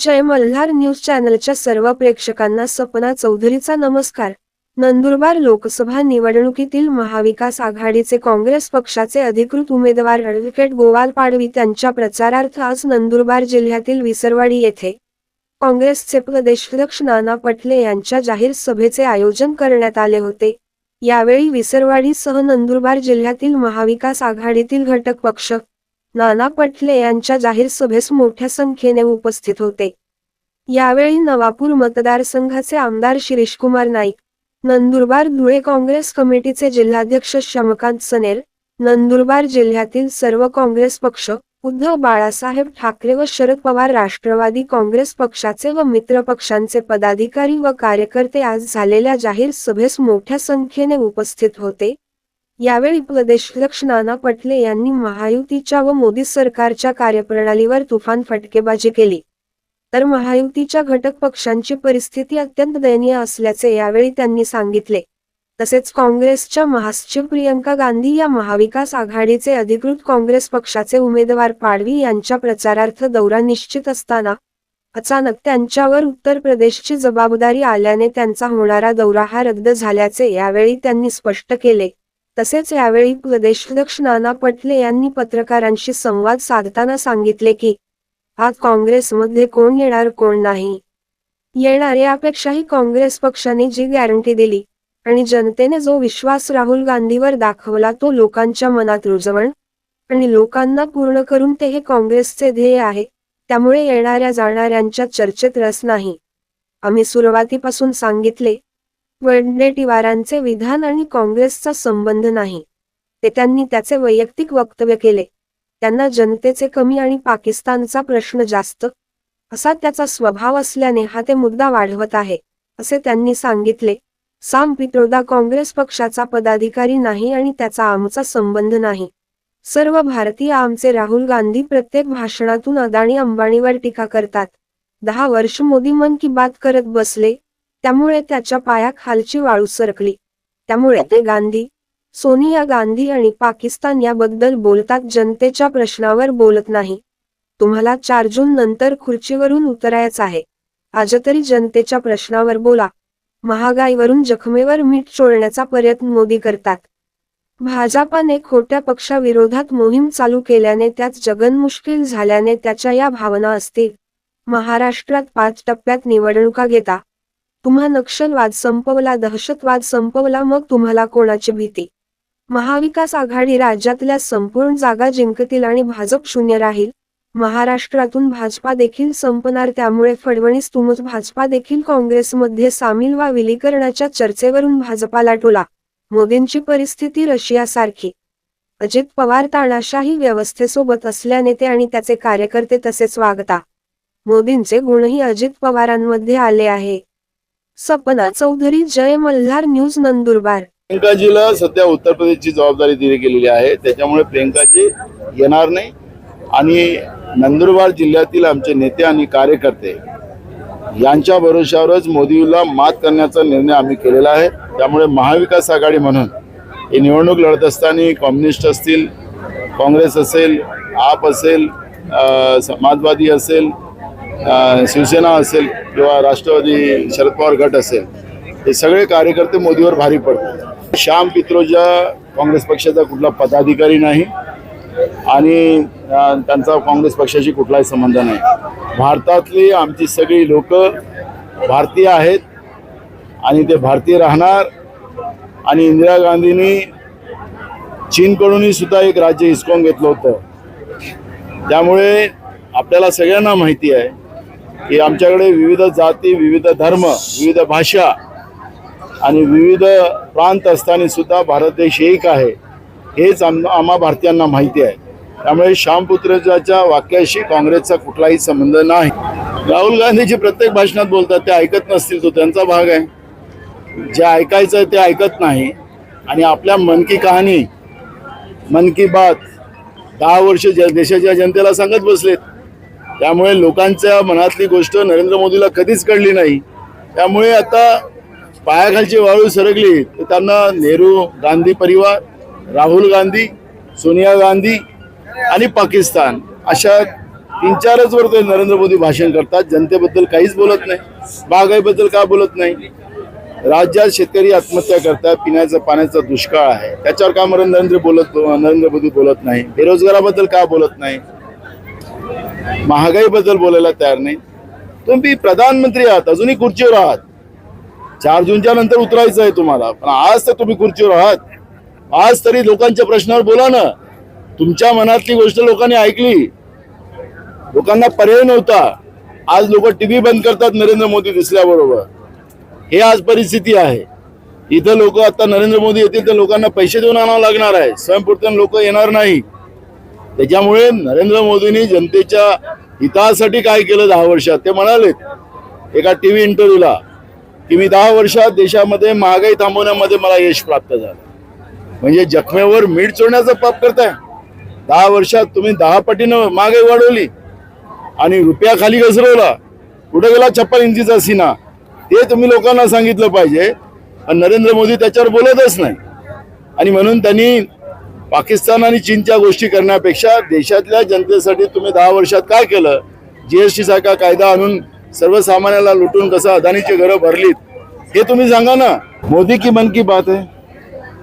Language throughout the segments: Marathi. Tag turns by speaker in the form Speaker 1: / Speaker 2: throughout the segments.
Speaker 1: जय मल्हार न्यूज चॅनलच्या सर्व प्रेक्षकांना सपना चौधरीचा नमस्कार. नंदुरबार लोकसभा निवडणुकीतील महाविकास आघाडीचे काँग्रेस पक्षाचे अधिकृत उमेदवार ॲडव्होकेट गोवाल पाडवी त्यांच्या प्रचारार्थ आज नंदुरबार जिल्ह्यातील विसरवाडी येथे काँग्रेसचे प्रदेशाध्यक्ष नाना पटले यांच्या जाहीर सभेचे आयोजन करण्यात आले होते. यावेळी विसरवाडीसह नंदुरबार जिल्ह्यातील महाविकास आघाडीतील घटक पक्ष नाना पटले यांच्या जाहीर सभेस मोठ्या संख्येने उपस्थित होते. यावेळी नवापूर मतदारसंघाचे आमदार शिरीषकुमार नाईक नंदुरबार धुळे काँग्रेस कमिटीचे जिल्हाध्यक्ष शमकांत सनेर नंदुरबार जिल्ह्यातील सर्व काँग्रेस पक्ष उद्धव बाळासाहेब ठाकरे व शरद पवार राष्ट्रवादी काँग्रेस पक्षाचे व मित्र पक्षांचे पदाधिकारी व कार्यकर्ते आज झालेल्या जाहीर सभेस मोठ्या संख्येने उपस्थित होते. यावेळी प्रदेशाध्यक्ष नाना पटले यांनी महायुतीच्या व मोदी सरकारच्या कार्यप्रणालीवर तुफान फटकेबाजी केली. तर महायुतीच्या घटक पक्षांची परिस्थिती अत्यंत दयनीय असल्याचे यावेळी त्यांनी सांगितले. तसेच काँग्रेसच्या महासचिव प्रियंका गांधी या महाविकास आघाडीचे अधिकृत काँग्रेस पक्षाचे उमेदवार पाडवी यांच्या प्रचारार्थ दौरा निश्चित असताना अचानक त्यांच्यावर उत्तर प्रदेशची जबाबदारी आल्याने त्यांचा होणारा दौरा हा रद्द झाल्याचे यावेळी त्यांनी स्पष्ट केले. तसेच यावेळी प्रदेशाध्यक्ष नाना पटले यांनी पत्रकारांशी संवाद साधताना सांगितले की आज काँग्रेसमध्ये कोण येणार कोण नाही? येणार यापेक्षाही काँग्रेस पक्षाने जी गॅरंटी दिली आणि जनतेने जो विश्वास राहुल गांधीवर दाखवला तो लोकांच्या मनात रुजवण आणि लोकांना पूर्ण करून ते हे काँग्रेसचे ध्येय आहे त्यामुळे येणाऱ्या जाणाऱ्यांच्या चर्चेत रस नाही. आम्ही सुरुवातीपासून सांगितले वडनेटिवारांचे विधान आणि काँग्रेसचा संबंध नाही. ते त्यांनी त्याचे वैयक्तिक वक्तव्य केले. त्यांना जनतेचे कमी आणि पाकिस्तानचा प्रश्न जास्त. असा त्याचा स्वभाव असल्याने हा ते मुद्दा वाढवत आहे असे त्यांनी सांगितले. साम पित्रोदा काँग्रेस पक्षाचा पदाधिकारी नाही आणि त्याचा आमचा संबंध नाही. सर्व भारतीय आमचे राहुल गांधी प्रत्येक भाषणातून अदाणी अंबानीवर टीका करतात. दहा वर्ष मोदी मन की बात करत बसले त्यामुळे त्याच्या पायाखालची वाळू सरकली. त्यामुळे ते गांधी सोनिया गांधी आणि पाकिस्तान याबद्दल बोलतात जनतेच्या प्रश्नावर बोलत नाही. तुम्हाला चार जून नंतर खुर्चीवरून उतरायचं आहे. आज तरी जनतेच्या प्रश्नावर बोला. महागाईवरून जखमेवर मीठ चोळण्याचा प्रयत्न मोदी करतात. भाजपाने खोट्या पक्षाविरोधात मोहीम चालू केल्याने त्यात जगन मुश्किल झाल्याने त्याच्या या भावना असतील. महाराष्ट्रात पाच टप्प्यात निवडणुका घेता. तुम्हा नक्षलवाद संपवला दहशतवाद संपवला मग तुम्हाला कोणाची भीती? महाविकास आघाडी राज्यातल्या संपूर्ण जागा जिंकतील आणि भाजप शून्य राहील? महाराष्ट्रातून भाजपा देखील संपणार त्यामुळे फडणवीस तुमच भाजपा देखील काँग्रेसमध्ये सामील वा विलीकरणाच्या चर्चेवरून भाजपाला टोला. मोदींची परिस्थिती रशियासारखी. अजित पवार तानाशाही व्यवस्थेसोबत असल्याने ते आणि त्याचे कार्यकर्ते तसेच वागता. मोदींचे गुणही अजित पवारांमध्ये आले आहे. सपना चौधरी जय मल्हार न्यूज नंदुरबार.
Speaker 2: प्रियंकाजीला सध्या उत्तर प्रदेशची जबाबदारी दिली गेलेली आहे. त्याच्यामुळे प्रियंकाजी येणार नाही. आणि नंदुरबार जिल्ह्यातील आमचे नेते आणि कार्यकर्ते यांच्या भरोशावरच मोदीला मात करण्याचा निर्णय आम्ही केलेला आहे. त्यामुळे महाविकास आघाडी म्हणून ही निवडणूक लढत असताना कम्युनिस्ट असतील काँग्रेस असेल आप असेल समाजवादी असेल शिवसेना असेल किंवा राष्ट्रवादी शरद पवार गट असेल हे सगळे कार्यकर्ते मोदीवर भारी पडतात. श्याम पित्रोजा काँग्रेस पक्षाचा कुठला पदाधिकारी नाही आणि त्यांचा काँग्रेस पक्षाशी कुठलाही संबंध नाही. भारतातली आमची सगळी लोक भारतीय आहेत आणि ते भारतीय राहणार आणि इंदिरा गांधींनी चीनकडूनही सुद्धा एक राज्य हिसकावून घेतलं होतं. त्यामुळे आपल्याला सगळ्यांना माहिती आहे की आमच्याकडे विविध जाती विविध धर्म विविध भाषा आणि विविध प्रांत असताना सुद्धा भारत देश एक आहे हेच आम आम्हा भारतीयांना माहिती आहे. त्यामुळे श्यामपुत्रजाच्या वाक्याशी काँग्रेसचा कुठलाही संबंध नाही. राहुल गांधीजी प्रत्येक भाषणात बोलतात ते ऐकत नसतील तो त्यांचा भाग आहे. जे ऐकायचं आहे ते ऐकत नाही. आणि आपल्या मन की कहाणी मन की बात दहा वर्ष ज देशाच्या जनतेला सांगत बसलेत त्यामुळे लोकांच्या मनातली गोष्ट नरेंद्र मोदीला कधीच कळली नाही. त्यामुळे आता पायाखालची वाळू सरकली तर त्यांना नेहरू गांधी परिवार राहुल गांधी सोनिया गांधी आणि पाकिस्तान अशा तीन चारच वर ते नरेंद्र मोदी भाषण करतात. जनतेबद्दल काहीच बोलत नाही. बागाईबद्दल का बोलत नाही? राज्यात शेतकरी आत्महत्या करतात पिण्याचं पाण्याचा दुष्काळ आहे. त्याच्यावर का मरण नरेंद्र बोलत नरेंद्र मोदी बोलत नाही? बेरोजगाराबद्दल का बोलत नाही? महागाईबद्दल बोलायला तयार नाही. तुम्ही प्रधानमंत्री आहात अजूनही खुर्चीवर आहात. चार जूनच्या नंतर उतरायचं आहे तुम्हाला. पण आज तर तुम्ही खुर्चीवर आहात. आज तरी लोकांच्या प्रश्नावर बोला ना. तुमच्या मनातली गोष्ट लोकांनी ऐकली. लोकांना पर्याय नव्हता. आज लोक टीव्ही बंद करतात नरेंद्र मोदी दिसल्याबरोबर. हे आज परिस्थिती आहे. इथं लोक आता नरेंद्र मोदी येतील तर लोकांना पैसे देऊन आणावं लागणार आहे. स्वयंपूर्ण लोक येणार नाही. त्याच्यामुळे नरेंद्र मोदींनी जनतेच्या हितासाठी काय केलं दहा वर्षात? ते म्हणालेत. एका टी व्ही इंटरव्ह्यूला की मी दहा वर्षात देशामध्ये महागाई थांबवण्यामध्ये मला यश प्राप्त झालं. म्हणजे जखमेवर मीठ चोळण्याचं पाप करताय. दहा वर्षात तुम्ही दहा पटीनं महागाई वाढवली आणि रुपया खाली घसरवला. कुठे गेला छप्पन इंचीचा सीना? ते तुम्ही लोकांना सांगितलं पाहिजे. पण नरेंद्र मोदी त्याच्यावर बोलतच नाही. आणि म्हणून त्यांनी पाकिस्तान आणि चीनच्या गोष्टी करण्यापेक्षा देशातल्या जनतेसाठी तुम्ही दहा वर्षात काय केलं? जीएसटी सारखा कायदा आणून सर्वसामान्याला लुटून कसं अदानीची घरं भरलीत हे तुम्ही सांगा ना. मोदी की मन की बात आहे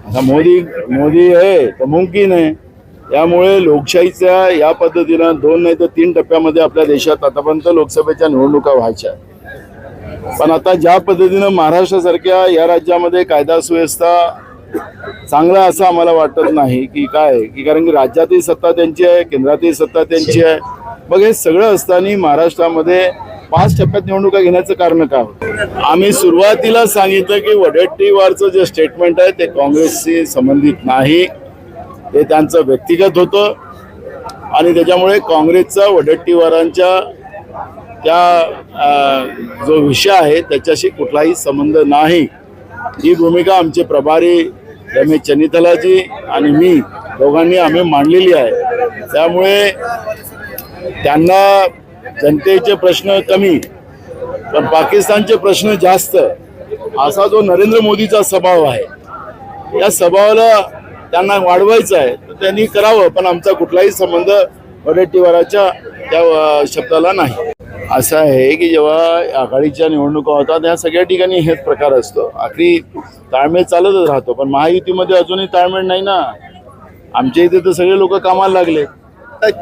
Speaker 2: आता मोदी मोदी आहे तर मुमकिन आहे त्यामुळे लोकशाहीच्या या पद्धतीनं दोन नाही तर तीन टप्प्यामध्ये आपल्या देशात आतापर्यंत लोकसभेच्या निवडणुका व्हायच्या. पण आता ज्या पद्धतीनं महाराष्ट्रासारख्या या राज्यामध्ये कायदा सुव्यवस्था चांगलं असं आम्हाला वाटत नाही की काय की कारण की राज्यातही सत्ता त्यांची आहे केंद्रातही सत्ता त्यांची आहे. मग हे सगळं असताना महाराष्ट्रामध्ये पाच टप्प्यात निवडणुका घेण्याचं कारण काय होतं? आम्ही सुरुवातीला सांगितलं की वडेट्टीवारचं जे स्टेटमेंट आहे ते काँग्रेसशी संबंधित नाही. ते त्यांचं व्यक्तिगत होतं. आणि त्याच्यामुळे काँग्रेसचा वडेट्टीवारांच्या त्या जो विषय आहे त्याच्याशी कुठलाही संबंध नाही. ही भूमिका आमचे प्रभारी त्यामुळे चनितलाजी आणि मी दोघांनी आम्ही मांडलेली आहे. त्यामुळे त्यांना जनतेचे प्रश्न कमी पण पाकिस्तानचे प्रश्न जास्त. असा जो नरेंद्र मोदीचा स्वभाव आहे या स्वभावाला त्यांना वाढवायचं आहे तर त्यांनी करावं पण आमचा कुठलाही संबंध वडेट्टीवाराच्या त्या शब्दाला नाही. असं आहे की जेव्हा आघाडीच्या निवडणुका होतात या सगळ्या ठिकाणी हेच प्रकार असतो. आखरी ताळमेळ चालतच राहतो. पण महायुतीमध्ये अजूनही ताळमेळ नाही ना. आमच्या इथे तर सगळे लोक कामाला लागले.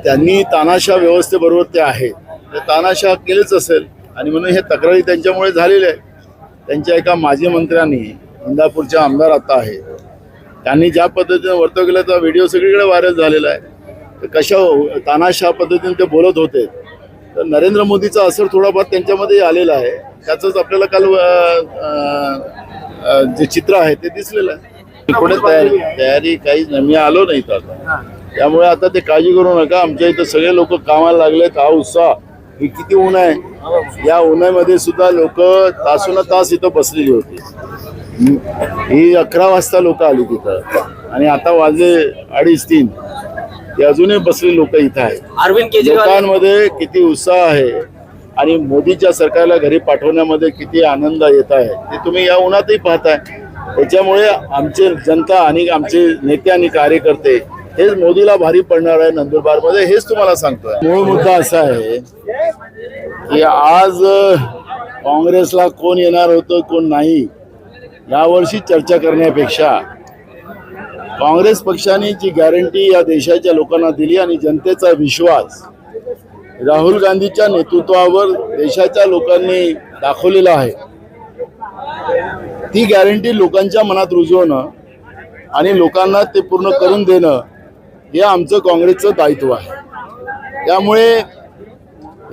Speaker 2: त्यांनी तानाशा व्यवस्थेबरोबर ते आहेत ते तानाशा केलेच असेल. आणि म्हणून हे तक्रारी त्यांच्यामुळे झालेल्या आहेत. त्यांच्या एका माजी मंत्र्यांनी इंदापूरचे आमदार आता आहे. त्यांनी ज्या पद्धतीने वर्तव केलं तर व्हिडिओ सगळीकडे व्हायरल झालेला आहे. तर कशा हो, तानाशा पद्धतीने ते बोलत होते. तर नरेंद्र मोदीचा असर थोडाफार त्यांच्यामध्ये आलेला आहे. त्याचंच आपल्याला काल जे चित्र आहे ते दिसलेलं आहे. पुढे तयारी तयारी काहीच नाही. मी आलो नाही इथं आता. त्यामुळे आता ते काळजी करू नका. आमच्या इथं सगळे लोक कामाला लागलेत. हा उत्साह. ही किती ऊन आहे. या उन्हामध्ये सुद्धा लोक तासून तास इथं बसलेली होती. ही अकरा वाजता लोक आली तिथं. आणि आता वाजले अडीच तीन. ते अजूनही बसलेली लोक इथं आहेत.
Speaker 3: अरविंद केजरीवाल
Speaker 2: लोकांमध्ये किती उत्साह आहे आणि मोदीच्या सरकारला घरी पाठवण्यामध्ये किती आनंद येत आहे ते तुम्ही या उन्हातही पाहताय. त्याच्यामुळे आमचे जनता आणि आमचे नेते आणि कार्यकर्ते हेच मोदीला भारी पडणार आहे नंदुरबारमध्ये हेच तुम्हाला सांगतोय. मूळ मुद्दा असा आहे की आज काँग्रेसला कोण येणार होतं कोण नाही यावर्षी चर्चा करण्यापेक्षा काँग्रेस पक्षाने जी गॅरंटी या देशाच्या लोकांना दिली आणि जनतेचा विश्वास राहुल गांधीच्या नेतृत्वावर देशाच्या लोकांनी दाखवलेला आहे ती गॅरंटी लोकांच्या मनात रुजवणं आणि लोकांना ते पूर्ण करून देणं हे आमचं काँग्रेसचं दायित्व आहे. त्यामुळे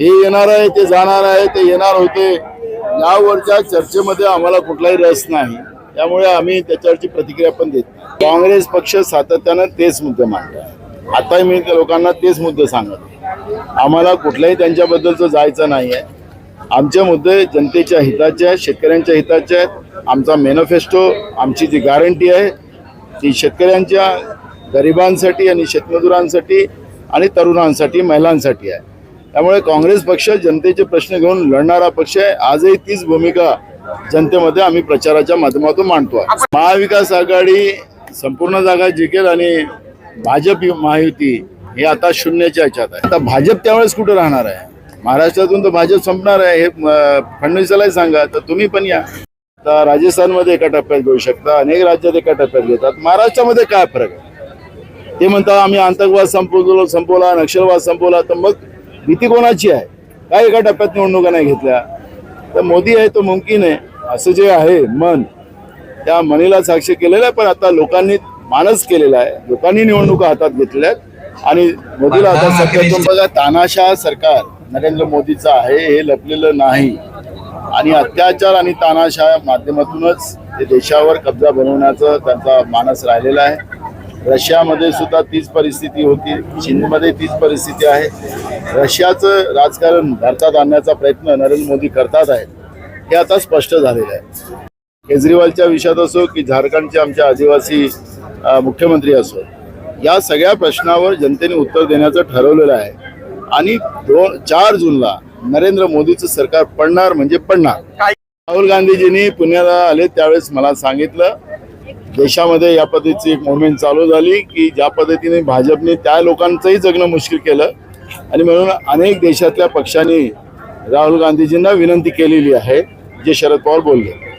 Speaker 2: हे येणार आहे ते जाणार आहे ते येणार होते यावरच्या चर्चेमध्ये आम्हाला कुठलाही रस नाही. त्यामुळे आम्ही त्याच्यावरची प्रतिक्रिया पण देत काँग्रेस पक्ष सातत्यानं तेच मुद्दे मांडतो आताही मी त्या लोकांना तेच मुद्दे सांगत आम्हाला कुठल्याही त्यांच्याबद्दलचं जायचं नाही आहे आमचे मुद्दे जनतेच्या हिताचे आहेत शेतकऱ्यांच्या हिताचे आहेत. आमचा मेनिफेस्टो आमची जी गॅरंटी आहे ती शेतकऱ्यांच्या गरिबांसाठी आणि शेतमजुरांसाठी आणि तरुणांसाठी महिलांसाठी आहे. त्यामुळे काँग्रेस पक्ष जनतेचे प्रश्न घेऊन लढणारा पक्ष आहे. आजही तीच भूमिका जनतेमध्ये आम्ही प्रचाराच्या माध्यमातून मांडतो आहे. महाविकास आघाडी संपूर्ण जागा जिंकेल आणि भाजप महायुती हे आता शून्याच्या ह्याच्यात आहे. आता भाजप त्यावेळेस कुठं राहणार आहे? महाराष्ट्रातून तर भाजप संपणार आहे हे फडणवीसालाही सांगा तर तुम्ही पण या. तर राजस्थानमध्ये एका टप्प्यात घेऊ शकता अनेक राज्यात एका टप्प्यात घेतात. महाराष्ट्रामध्ये काय फरक आहे? ते म्हणतात आम्ही आतंकवाद संपवलो संपवला नक्षलवाद संपवला तर मग भीती कोणाची आहे? काय एका टप्प्यात निवडणुका नाही घेतल्या? तर मोदी आहे तो मुमकिन आहे. असं जे आहे मन त्या मनीला साक्ष केलेलं आहे पण आता लोकांनी मानस केलेला आहे. लोकांनी निवडणुका हातात घेतल्या आहेत आणि मोदीला आता सत्तेतून बघा तानाशाह सरकार नरेंद्र मोदीचं आहे हे लपलेलं नाही. आणि अत्याचार आणि तानाशाह माध्यमातूनच ते देशावर कब्जा बनवण्याचं त्यांचा मानस राहिलेला आहे. रशियामध्ये सुद्धा तीच परिस्थिती होती चीनमध्ये तीच परिस्थिती आहे. रशियाचं राजकारण भारतात आणण्याचा प्रयत्न नरेंद्र मोदी करतात आहेत हे आता स्पष्ट झालेलं आहे. केजरीवालच्या विषयात असो की झारखंडचे आमच्या आदिवासी मुख्यमंत्री असो या सगळ्या प्रश्नावर जनतेने उत्तर देण्याचं ठरवलेलं आहे. आणि दोन चार जूनला नरेंद्र मोदीचं सरकार पडणार म्हणजे पडणार. राहुल गांधीजींनी पुण्याला आले त्यावेळेस मला सांगितलं देशामध्ये या पद्धतीची एक मुव्हमेंट चालू झाली की ज्या पद्धतीने भाजपने त्या लोकांचंही जगणं मुश्किल केलं. आणि म्हणून अनेक देशातल्या पक्षांनी राहुल गांधीजींना विनंती केलेली आहे जे शरद पवार बोलले.